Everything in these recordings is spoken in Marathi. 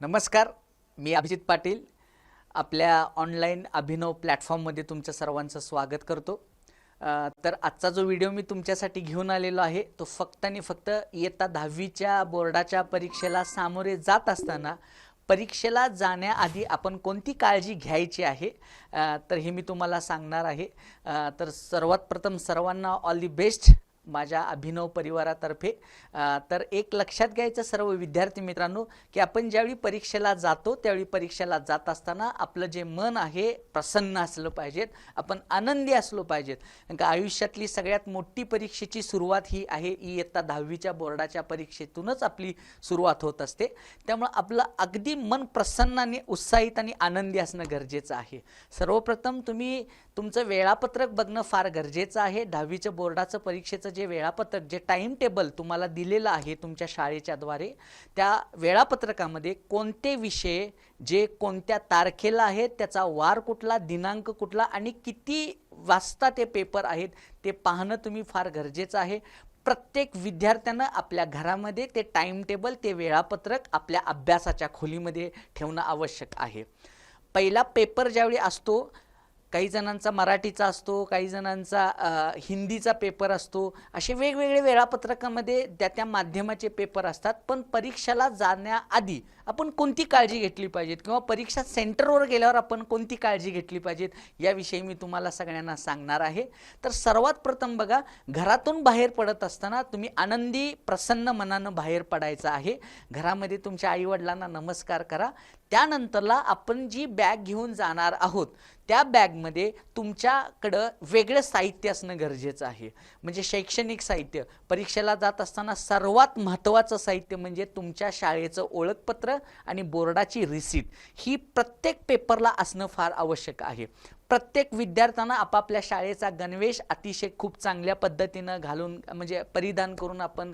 नमस्कार मी अभिजित पाटील. आपल्या ऑनलाईन अभिनव प्लॅटफॉर्ममध्ये तुमच्या सर्वांचं स्वागत करतो. तर आजचा जो व्हिडिओ मी तुमच्यासाठी घेऊन आलेलो आहे तो फक्त आणि फक्त इयत्ता दहावीच्या बोर्डाच्या परीक्षेला सामोरे जात असताना परीक्षेला जाण्याआधी आपण कोणती काळजी घ्यायची आहे? तर हे मी तुम्हाला सांगणार आहे. तर सर्वात प्रथम सर्वांना ऑल दी बेस्ट माझ्या अभिनव परिवारातर्फे. तर एक लक्षात घ्यायचं सर्व विद्यार्थी मित्रांनो की आपण ज्यावेळी परीक्षेला जातो त्यावेळी परीक्षेला जात असताना आपलं जे मन आहे प्रसन्न असलं पाहिजेत. आपण आनंदी असलो पाहिजेत. कारण का आयुष्यातली सगळ्यात मोठी परीक्षेची सुरुवात ही आहे इयत्ता दहावीच्या बोर्डाच्या परीक्षेतूनच आपली सुरुवात होत असते. त्यामुळं आपलं अगदी मन प्रसन्न आणि उत्साहित आणि आनंदी असणं गरजेचं आहे. सर्वप्रथम तुम्ही तुमचं वेळापत्रक बघणं फार गरजेचं आहे. दहावीच्या बोर्डाचं परीक्षेचं जे वेळापत्रक जे टाईम टेबल तुम्हाला दिलेलं आहे तुमच्या शाळेच्याद्वारे त्या वेळापत्रकामध्ये कोणते विषय जे कोणत्या तारखेला आहेत त्याचा वार कुठला दिनांक कुठला आणि किती वाजता ते पेपर आहेत ते पाहणं तुम्ही फार गरजेचं आहे. प्रत्येक विद्यार्थ्यानं आपल्या घरामध्ये ते टाईम टेबल ते वेळापत्रक आपल्या अभ्यासाच्या खोलीमध्ये ठेवणं आवश्यक आहे. पहिला पेपर ज्यावेळी असतो काही जणांचा मराठीचा असतो काही जणांचा हिंदीचा पेपर असतो असे वेगवेगळे वेळापत्रकामध्ये त्या त्या माध्यमाचे पेपर असतात. पण परीक्षेला जाण्याआधी आपण कोणती काळजी घेतली पाहिजेत? किंवा परीक्षा सेंटरवर गेल्यावर आपण कोणती काळजी घेतली पाहिजेत? याविषयी मी तुम्हाला सगळ्यांना सांगणार आहे. तर सर्वात प्रथम बघा घरातून बाहेर पडत असताना तुम्ही आनंदी प्रसन्न मनानं बाहेर पडायचं आहे. घरामध्ये तुमच्या आईवडिलांना नमस्कार करा. त्यानंतरला आपण जी बॅग घेऊन जाणार आहोत त्या बॅगमध्ये तुमच्याकडं वेगळं साहित्य असणं गरजेचं आहे. म्हणजे शैक्षणिक साहित्य. परीक्षेला जात असताना सर्वात महत्त्वाचं साहित्य म्हणजे तुमच्या शाळेचं ओळखपत्र आणि बोर्डाची रिसीट. ही प्रत्येक पेपरला असणं फार आवश्यक आहे. प्रत्येक विद्यार्थ्यांना आपापल्या शाळेचा गणवेश अतिशय खूप चांगल्या पद्धतीनं घालून म्हणजे परिधान करून आपण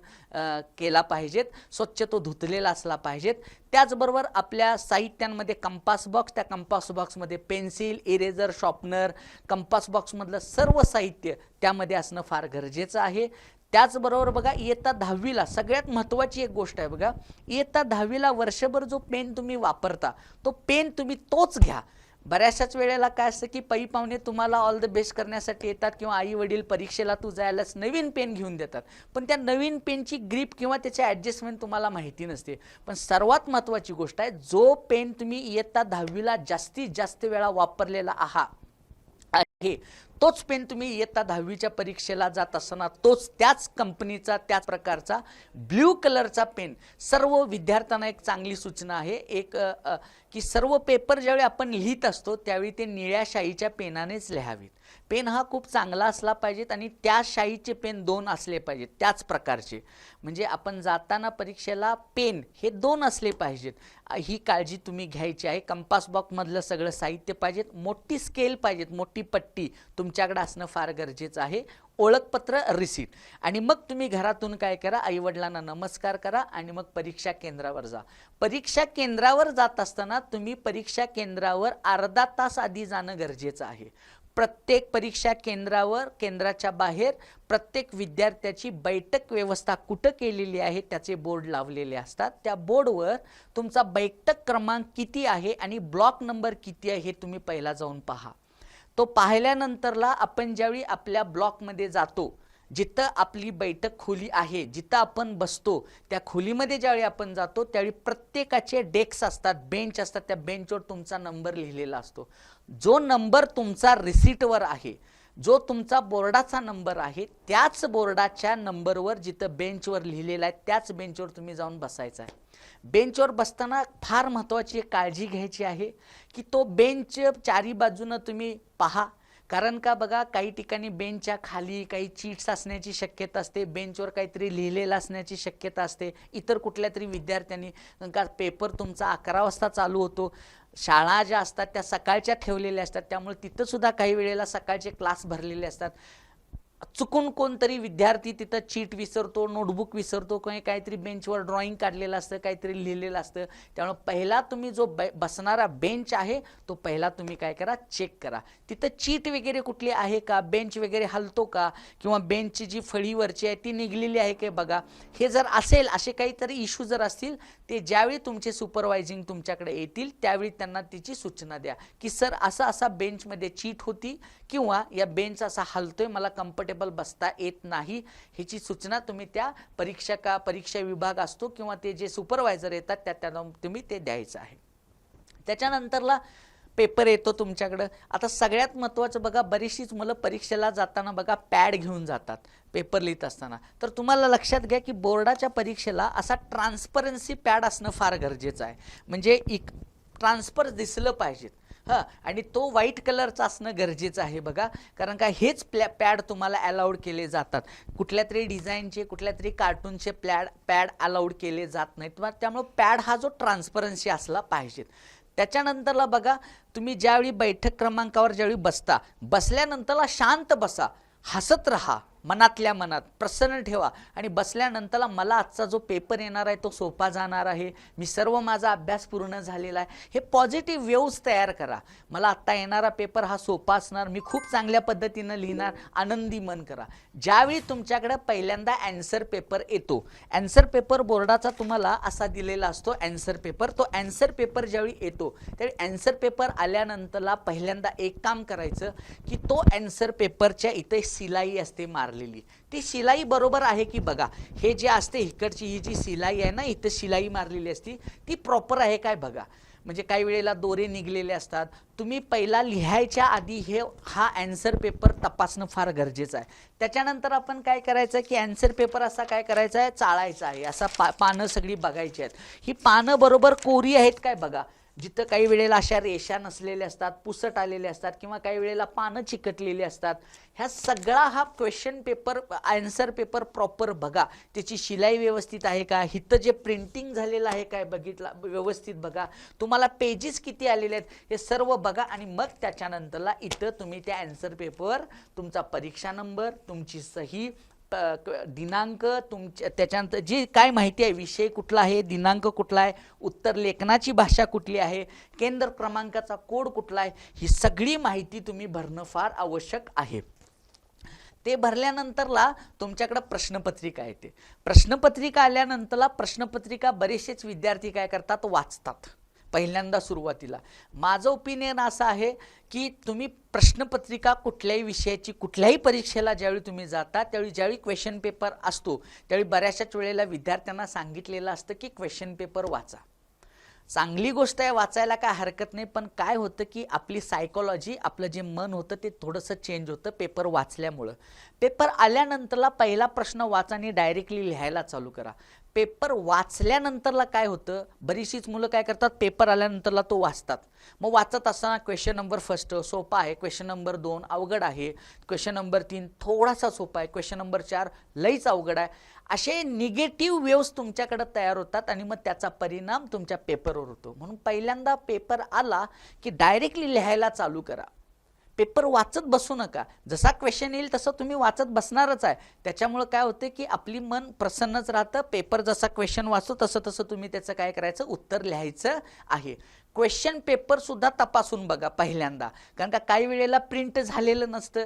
केला पाहिजेत. स्वच्छ तो धुतलेला असला पाहिजेत. त्याचबरोबर आपल्या साहित्यांमध्ये कंपास बॉक्स त्या कंपास बॉक्समध्ये पेन्सिल इरेझर शॉर्पनर कंपास बॉक्समधलं सर्व साहित्य त्यामध्ये असणं फार गरजेचं आहे. त्याचबरोबर बघा इयत्ता दहावीला सगळ्यात महत्त्वाची एक गोष्ट आहे बघा इयत्ता दहावीला वर्षभर जो पेन तुम्ही वापरता तो पेन तुम्ही तोच घ्या. बऱ्याचशाच वेळेला काय असतं की पै पाहुणे तुम्हाला ऑल द बेस्ट करण्यासाठी येतात किंवा आई वडील परीक्षेला तू जायलाच नवीन पेन घेऊन देतात. पण त्या नवीन पेनची ग्रीप किंवा त्याची ॲडजस्टमेंट तुम्हाला माहिती नसते. पण सर्वात महत्त्वाची गोष्ट आहे जो पेन तुम्ही इयत्ता दहावीला जास्तीत जास्त वेळा वापरलेला आहात आहे तोच पेन तुम्ही इयत्ता दहावीच्या परीक्षेला जात असताना तोच त्याच कंपनीचा त्याच प्रकारचा ब्ल्यू कलरचा पेन. सर्व विद्यार्थ्यांना एक चांगली सूचना आहे. एक की सर्व पेपर ज्यावेळी आपण लिहित असतो त्यावेळी ते निळ्या शाईच्या पेनानेच लिहावीत. पेन हा खूप चांगला असला पाहिजेत आणि त्या शाईचे पेन दोन असले पाहिजेत त्याच प्रकारचे. म्हणजे आपण जाताना परीक्षेला पेन हे दोन असले पाहिजेत. ही काळजी तुम्ही घ्यायची आहे. कंपास बॉक्समधलं सगळं साहित्य पाहिजेत. मोठी स्केल पाहिजेत मोठी पट्टी तुमच्याकडे असणं फार गरजेचं आहे. ओळखपत्र रिसीट आणि मग तुम्ही घरातून काय करा आईवडिलांना नमस्कार करा आणि मग परीक्षा केंद्रावर जा. परीक्षा केंद्रावर जात असताना तुम्ही परीक्षा केंद्रावर अर्धा तास आधी जाणं गरजेचं आहे. प्रत्येक परीक्षा केंद्रावर केंद्राच्या बाहेर प्रत्येक विद्यार्थ्याची बैठक व्यवस्था कुठं केलेली आहे त्याचे बोर्ड लावलेले असतात. त्या बोर्डवर तुमचा बैठक क्रमांक किती आहे आणि ब्लॉक नंबर किती आहे हे तुम्ही पहिला जाऊन पहा. तो पाहिल्यानंतरला आपण ज्यावेळी आपल्या ब्लॉकमध्ये जातो जिथं आपली बैठक खोली आहे जिथं आपण बसतो त्या खोलीमध्ये ज्यावेळी आपण जातो त्यावेळी प्रत्येकाचे डेस्क असतात बेंच असतात त्या बेंचवर तुमचा नंबर लिहिलेला असतो. जो नंबर तुमचा रिसीटवर आहे जो तुमचा बोर्डाचा नंबर आहे त्याच बोर्डाच्या नंबरवर जिथं बेंचवर लिहिलेला आहे त्याच बेंचवर तुम्ही जाऊन बसायचं आहे. बेंचवर बसताना फार महत्त्वाची एक काळजी घ्यायची आहे की तो बेंच चारी बाजूनं तुम्ही पहा कारण का बघा काही ठिकाणी बेंचच्या खाली काही चीट्स असण्याची शक्यता असते बेंचवर काहीतरी लिहिलेलं असण्याची शक्यता असते. इतर कुठल्या तरी विद्यार्थ्यांनी का पेपर तुमचा अकरा वाजता चालू होतो. शाळा ज्या असतात त्या सकाळच्या ठेवलेल्या असतात. त्यामुळे तिथंसुद्धा काही वेळेला सकाळचे क्लास भरलेले असतात. चुकून कोणतरी विद्यार्थी तिथं चीट विसरतो नोटबुक विसरतो किंवा काहीतरी बेंचवर ड्रॉइंग काढलेलं असतं काहीतरी लिहिलेलं असतं. त्यामुळे पहिला तुम्ही जो बै बसणारा बेंच आहे तो पहिला तुम्ही काय करा चेक करा. तिथं चीट वगैरे कुठली आहे का? बेंच वगैरे हलतो का? किंवा बेंचची जी फळीवरची आहे ती निघलेली आहे का बघा? हे जर असेल असे काहीतरी इश्यू जर असतील ते ज्यावेळी तुमचे सुपरवायझिंग तुमच्याकडे येतील त्यावेळी त्यांना तिची सूचना द्या. की सर असं असा बेंचमध्ये चीट होती किंवा या बेंच असा हलतोय मला कम्फर्टेबल बसता येत नाही. ह्याची सूचना तुम्ही त्या परीक्षका परीक्षा विभाग असतो किंवा ते जे सुपरवायझर येतात त्या त्यांना तुम्ही ते द्यायचं आहे. त्याच्यानंतरला पेपर येतो तुमच्याकडं. आता सगळ्यात महत्त्वाचं बघा बरीचशीच मुलं परीक्षेला जाताना बघा पॅड घेऊन जातात पेपर लिहित असताना. तर तुम्हाला लक्षात घ्या की बोर्डाच्या परीक्षेला असा ट्रान्सपरन्सी पॅड असणं फार गरजेचं आहे. म्हणजे इक ट्रान्सफर दिसलं पाहिजेत हां आणि तो व्हाईट कलरचा असणं गरजेचं आहे बघा. कारण का हेच प्लॅ पॅड तुम्हाला अलाउड केले जातात. कुठल्या तरी डिझाईनचे कुठल्या तरी कार्टूनचे प्लॅड पॅड अलाउड केले जात नाहीत. त्यामुळं पॅड हा जो ट्रान्सपरन्सी असला पाहिजेत त्याच्यानंतरला बघा तुम्ही ज्यावेळी बैठक क्रमांकावर ज्यावेळी बसता बसल्यानंतरला शांत बसा हसत राहा. मनातल्या मनात प्रसन्न ठेवा. आणि बसल्यानंतरला मला आजचा जो पेपर येणार आहे तो सोपा जाणार आहे. मी सर्व माझा अभ्यास पूर्ण झालेला आहे. हे पॉझिटिव्ह वेव्स तयार करा. मला आत्ता येणारा पेपर हा सोपा असणार. मी खूप चांगल्या पद्धतीनं लिहिणार. आनंदी मन करा. ज्यावेळी तुमच्याकडे पहिल्यांदा अँसर पेपर येतो अँसर पेपर बोर्डाचा तुम्हाला असा दिलेला असतो अँसर पेपर तो अँसर पेपर ज्यावेळी येतो त्यावेळी अँसर पेपर आल्यानंतरला पहिल्यांदा एक काम करायचं की तो अँसर पेपरच्या इथे शिलाई असते मारलेली ती शिलाई बरोबर आहे की बघा हे जे असते इकडची ही जी शिलाई आहे ना इथं शिलाई मारलेली असती ती प्रॉपर आहे काय बघा? म्हणजे काही वेळेला दोरे निघलेले असतात. तुम्ही पहिला लिहायच्या आधी हे हा अँसर पेपर तपासणं फार गरजेचं आहे. त्याच्यानंतर आपण काय करायचं की ॲन्सर पेपर असा काय करायचा आहे? चाळायचा आहे. असा पा पानं सगळी बघायची आहेत. ही पानं बरोबर कोरी आहेत काय बघा? जिथं काही वेळेला अशा रेषा नसलेल्या असतात पुसट आलेले असतात किंवा काही वेळेला पानं चिकटलेली असतात ह्या सगळा हा question paper answer paper proper बघा. त्याची शिलाई व्यवस्थित आहे का? इथं जे प्रिंटिंग झालेलं आहे काय बघितला व्यवस्थित बघा. तुम्हाला पेजेस किती आलेले आहेत हे सर्व बघा आणि मग त्याच्यानंतरला इथं तुम्ही त्या आन्सर पेपर तुमचा परीक्षा नंबर तुमची सही दिनांक तुमच्या त्याच्यानंतर जी काय माहिती आहे विषय कुठला आहे दिनांक कुठला आहे उत्तर लेखनाची भाषा कुठली आहे केंद्र क्रमांकाचा कोड कुठला आहे ही सगळी माहिती तुम्ही भरणं फार आवश्यक आहे. ते भरल्यानंतरला तुमच्याकडं प्रश्नपत्रिका येते. प्रश्नपत्रिका आल्यानंतरला प्रश्नपत्रिका बरेचसेच विद्यार्थी काय करतात वाचतात. पहिल्यांदा सुरुवातीला. माझं ओपिनियन असं आहे की तुम्ही प्रश्नपत्रिका कुठल्याही विषयाची कुठल्याही परीक्षेला ज्यावेळी तुम्ही जाता त्यावेळी ज्यावेळी क्वेश्चन पेपर असतो त्यावेळी बऱ्याचशाच वेळेला विद्यार्थ्यांना सांगितलेलं असतं की क्वेश्चन पेपर वाचा. चांगली गोष्ट आहे वाचायला काय हरकत नाही पण काय होतं की आपली सायकोलॉजी आपलं जे मन होतं ते थोडंसं चेंज होतं पेपर वाचल्यामुळं. पेपर आल्यानंतरला पहिला प्रश्न वाचा आणि डायरेक्टली लिहायला चालू करा. पेपर वाचल्यानंतरला काय होतं? बरीचशीच मुलं काय करतात? पेपर आल्यानंतरला तो वाचतात. मग वाचत असताना क्वेश्चन नंबर फर्स्ट सोपा आहे. क्वेश्चन नंबर दोन अवघड आहे. क्वेश्चन नंबर तीन थोडासा सोपा आहे. क्वेश्चन नंबर चार लईच अवघड आहे. असे निगेटिव्ह वेव्स तुमच्याकडे तयार होतात आणि मग त्याचा परिणाम तुमच्या पेपरवर होतो. म्हणून पहिल्यांदा पेपर आला की डायरेक्टली लिहायला चालू करा. पेपर वाचत बसू नका. जसा क्वेश्चन येईल तसं तुम्ही वाचत बसणारच आहे. त्याच्यामुळं काय होतं की आपली मन प्रसन्नच राहतं. पेपर जसा क्वेश्चन वाचतो तसं तसं तुम्ही त्याचं काय करायचं? उत्तर लिहायचं आहे. क्वेश्चन पेपरसुद्धा तपासून बघा पहिल्यांदा. कारण का काही वेळेला प्रिंट झालेलं नसतं.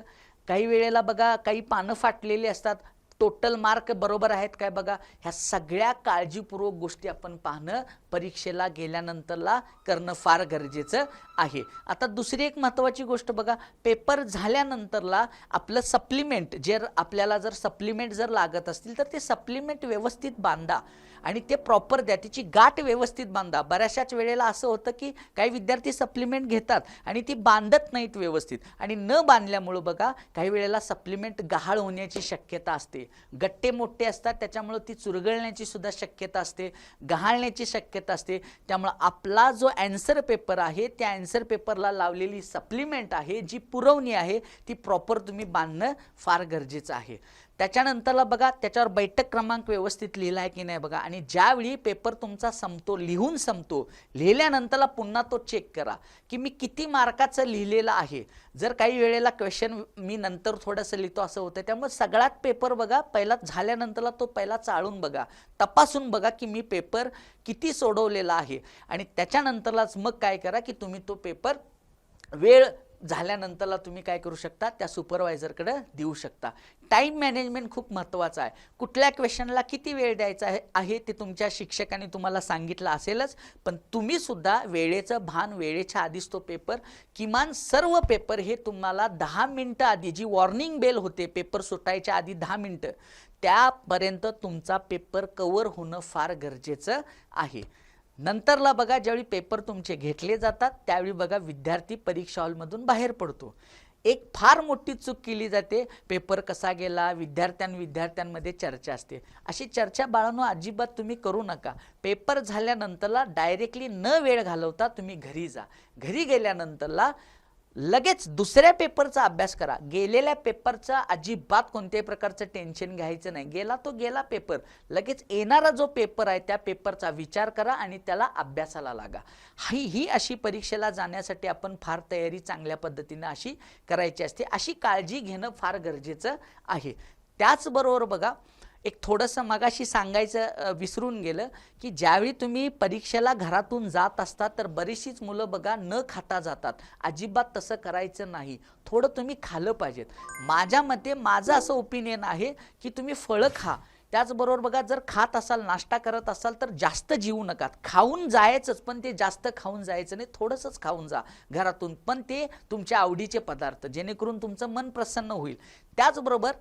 काही वेळेला बघा काही पानं फाटलेली असतात. टोटल मार्क बरोबर आहेत काय बघा? ह्या सगळ्या काळजीपूर्वक गोष्टी आपण पाहणं परीक्षेला गेल्यानंतरला करणं फार गरजेचं आहे. आता दुसरी एक महत्त्वाची गोष्ट बघा पेपर झाल्यानंतरला आपलं सप्लिमेंट जर आपल्याला जर सप्लिमेंट जर लागत असतील तर ते सप्लिमेंट व्यवस्थित बांधा. आणि ते प्रॉपर द्या. त्याची गाठ व्यवस्थित बांधा. बऱ्याचशाच वेळेला असं होतं की काही विद्यार्थी सप्लिमेंट घेतात आणि ती बांधत नाहीत व्यवस्थित. आणि न बांधल्यामुळं बघा काही वेळेला सप्लिमेंट गहाळ होण्याची शक्यता असते. गट्टे मोठे असतात त्याच्यामुळं ती चुरगळण्याची सुद्धा शक्यता असते. गहाळण्याची शक्यता असते. त्यामुळं आपला जो ॲन्सर पेपर आहे त्या ॲन्सर पेपरला लावलेली सप्लिमेंट आहे जी पुरवणी आहे ती प्रॉपर तुम्ही बांधणं फार गरजेचं आहे. त्याच्यानंतरला बघा त्याच्यावर बैठक क्रमांक व्यवस्थित लिहिला आहे की नाही बघा. आणि ज्यावेळी पेपर तुमचा संपतो लिहून संपतो लिहिल्यानंतरला पुन्हा तो चेक करा की मी किती मार्काचं लिहिलेलं आहे. जर काही वेळेला क्वेश्चन मी नंतर थोडंसं लिहितो असं होतं त्यामुळे सगळ्यात पेपर बघा पहिला झाल्यानंतरला तो पहिला चाळून बघा. तपासून बघा की मी पेपर किती सोडवलेला आहे. आणि त्याच्यानंतरलाच मग काय करा की तुम्ही तो पेपर वेळ झाल्यानंतरला तुम्ही काय करू शकता? त्या सुपरवायझरकडे देऊ शकता. टाईम मॅनेजमेंट खूप महत्त्वाचं आहे. कुठल्या क्वेश्चनला किती वेळ द्यायचा आहे आहे ते तुमच्या शिक्षकाने तुम्हाला सांगितलं असेलच. पण तुम्हीसुद्धा वेळेचं भान वेळेच्या आधीच तो पेपर किमान सर्व पेपर हे तुम्हाला दहा मिनटं आधी जी वॉर्निंग बेल होते पेपर सुटायच्या आधी दहा मिनटं त्यापर्यंत तुमचा पेपर कवर होणं फार गरजेचं आहे. नंतरला बघा ज्यावेळी पेपर तुमचे घेतले जातात त्यावेळी बघा विद्यार्थी परीक्षा हॉलमधून बाहेर पडतो. एक फार मोठी चूक केली जाते पेपर कसा गेला विद्यार्थ्यां विद्यार्थ्यांमध्ये चर्चा असते. अशी चर्चा बाळांनो अजिबात तुम्ही करू नका. पेपर झाल्यानंतरला डायरेक्टली न वेळ घालवता तुम्ही घरी जा. घरी गेल्यानंतरला लगेच दुसऱ्या पेपरचा अभ्यास करा. गेलेल्या पेपरचा अजिबात कोणत्याही प्रकारचं टेन्शन घ्यायचं नाही. गेला तो गेला पेपर. लगेच येणारा जो पेपर आहे त्या पेपरचा विचार करा आणि त्याला अभ्यासाला लागा. ही ही अशी परीक्षेला जाण्यासाठी आपण फार तयारी चांगल्या पद्धतीनं अशी करायची असते. अशी काळजी घेणं फार गरजेचं आहे. त्याचबरोबर बघा एक थोडंसं मगाशी सांगायचं विसरून गेलं की ज्यावेळी तुम्ही परीक्षेला घरातून जात असता तर बरीचशीच मुलं बघा न खाता जातात. अजिबात तसं करायचं नाही. थोडं तुम्ही खालं पाहिजेत. माझ्या मते माझं असं ओपिनियन आहे की तुम्ही फळं खा. त्याचबरोबर बघा जर खात असाल नाश्ता करत असाल तर जास्त जीवू नका. खाऊन जायचंच पण ते जास्त खाऊन जायचं नाही. थोडंसंच खाऊन जा घरातून. पण ते तुमच्या आवडीचे पदार्थ जेणेकरून तुमचं मन प्रसन्न होईल. त्याचबरोबर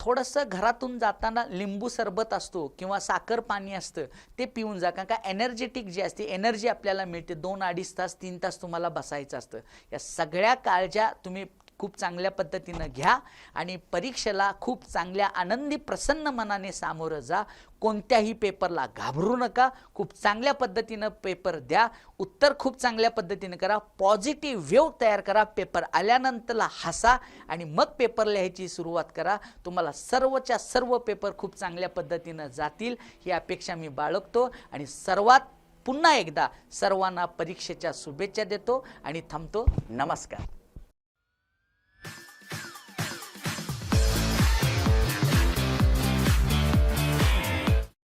थोडंसं घरातून जाताना लिंबू सरबत असतो किंवा साखर पाणी असतं ते पिऊन जा. कारण का एनर्जेटिक जी असते एनर्जी आपल्याला मिळते. दोन अडीच तास तीन तास तुम्हाला बसायचं असतं. या सगळ्या काळज्या तुम्ही खूप चांगल्या पद्धतीनं घ्या आणि परीक्षेला खूप चांगल्या आनंदी प्रसन्न मनाने सामोरं जा. कोणत्याही पेपरला घाबरू नका. खूप चांगल्या पद्धतीनं पेपर द्या. उत्तर खूप चांगल्या पद्धतीनं करा. पॉझिटिव्ह वेव तयार करा. पेपर आल्यानंतरला हसा आणि मग पेपर लिहायची सुरुवात करा. तुम्हाला सर्वच्या सर्व पेपर खूप चांगल्या पद्धतीनं जातील ही अपेक्षा मी बाळगतो आणि सर्वात पुन्हा एकदा सर्वांना परीक्षेच्या शुभेच्छा देतो आणि थांबतो. नमस्कार.